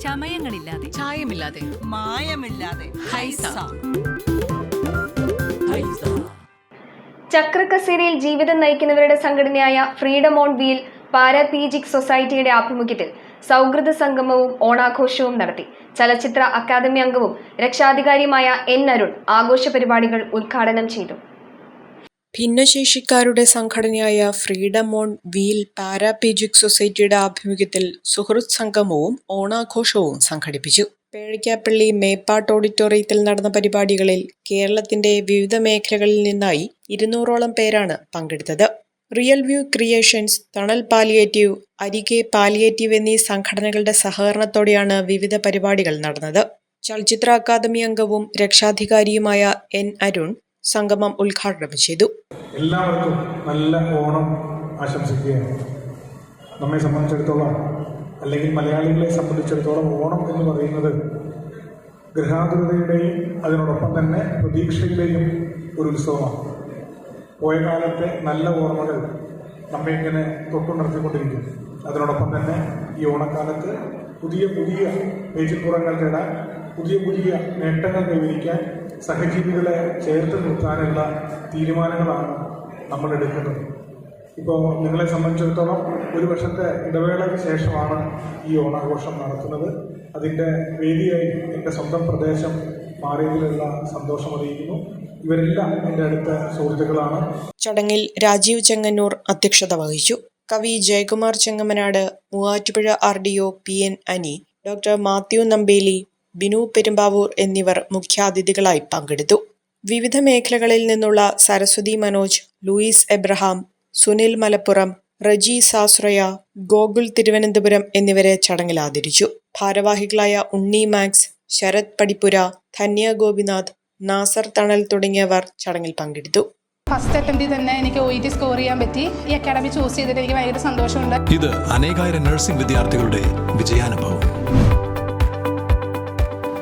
ചമയങ്ങളില്ലാതെ. ചായമില്ലാതെ. മായമില്ലാതെ. ഹൈസ. ചക്രക്കസേരയിൽ ജീവിതം നയിക്കുന്നവരുടെ സംഘടനയായ freedom on wheel പാരാപീജിക് സൊസൈറ്റിയുടെ ആഭിമുഖ്യത്തിൽ സൗഹൃദ സംഗമവും ഓണാഘോഷവും നടത്തി. ചലച്ചിത്ര അക്കാദമി അംഗവും രക്ഷാധികാരിയുമായ എൻ അരുൺ ആഘോഷ പരിപാടികൾ ഉദ്ഘാടനം ചെയ്തു. ഭിന്നശേഷിക്കാരുടെ സംഘടനയായ ഫ്രീഡം ഓൺ വീൽ പാരാപീജിക് സൊസൈറ്റിയുടെ ആഭിമുഖ്യത്തിൽ സുഹൃത് സംഗമവും ഓണാഘോഷവും സംഘടിപ്പിച്ചു. പേഴിക്കാപ്പള്ളി മേപ്പാട്ട് ഓഡിറ്റോറിയത്തിൽ നടന്ന പരിപാടികളിൽ കേരളത്തിന്റെ വിവിധ മേഖലകളിൽ നിന്നായി ഇരുന്നൂറോളം പേരാണ് പങ്കെടുത്തത്. Real view creations Thanal palliative Arike palliative എന്നീ സംഘടനകളുടെ സഹകരണത്തോടെയാണ് വിവിധ പരിപാടികൾ നടന്നത്. ചലച്ചിത്ര അക്കാദമി അംഗവും രക്ഷാധികാരിയുമായ എൻ അരുൺ സംഗമം ഉദ്ഘാടനം ചെയ്തു. എല്ലാവർക്കും നല്ല ഓണം ആശംസിക്കുകയാണ്. നമ്മെ സംബന്ധിച്ചിടത്തോളം അല്ലെങ്കിൽ മലയാളികളെ സംബന്ധിച്ചിടത്തോളം ഓണം എന്ന് പറയുന്നത് ഗൃഹാതുരതയുടെയും അതിനോടൊപ്പം തന്നെ പ്രതീക്ഷയുടെയും ഒരു ഉത്സവമാണ്. പോയ കാലത്തെ നല്ല ഓർമ്മകൾ നമ്മെ ഇങ്ങനെ തൊട്ടുണർത്തിക്കൊണ്ടിരിക്കും. അതിനോടൊപ്പം തന്നെ ഈ ഓണക്കാലത്ത് പുതിയ പുതിയ പേച്ചിൽപ്പുറങ്ങൾ തേടാൻ പുതിയ പുതിയ നേട്ടങ്ങൾ കൈവരിക്കാൻ സഹജീവികളെ ചേർത്ത് നിർത്താനുള്ള തീരുമാനങ്ങളാണ് നമ്മൾ എടുക്കുന്നത്. ഇപ്പോൾ നിങ്ങളെ സംബന്ധിച്ചിടത്തോളം ഒരു വർഷത്തെ ഇടവേളയ്ക്ക് ശേഷമാണ് ഈ ഓണാഘോഷം നടത്തുന്നത്. അതിന്റെ വേദിയായി എന്റെ സ്വന്തം പ്രദേശം മാറിയതിലുള്ള സന്തോഷം അറിയിക്കുന്നു. ഇവരെല്ലാം എന്റെ അടുത്ത സുഹൃത്തുക്കളാണ്. ചടങ്ങിൽ രാജീവ് ചെങ്ങന്നൂർ അധ്യക്ഷത വഹിച്ചു. കവി Jayakumar Chengamanad Muvattupuzha R D O P N Ani doctor Mathew Nampeli Binu Perumbavoor എന്നിവർ മുഖ്യാതിഥികളായി പങ്കെടുത്തു. വിവിധ മേഖലകളിൽ നിന്നുള്ള സരസ്വതി മനോജ് ലൂയിസ് എബ്രഹാം സുനിൽ മലപ്പുറം റജി സാസ്രയ ഗോകുൽ തിരുവനന്തപുരം എന്നിവരെ ചടങ്ങിൽ ആദരിച്ചു. ഭാരവാഹികളായ ഉണ്ണി മാക്സ് ശരത് പടിപ്പുര ധന്യ ഗോപിനാഥ് നാസർ തണൽ തുടങ്ങിയവർ ചടങ്ങിൽ പങ്കെടുത്തു. ഫസ്റ്റ് അറ്റംപ്റ്റിൽ തന്നെ എനിക്ക് ഒ ടി സ്കോർ ചെയ്യാൻ പറ്റി. ഈ അക്കാഡമി ചൂസ് ചെയ്തിട്ട് എനിക്ക് ഭയങ്കര സന്തോഷമുണ്ട്. ഇത് അനേകായിരം നഴ്സിംഗ് വിദ്യാർത്ഥികളുടെ വിജയാനുഭവം.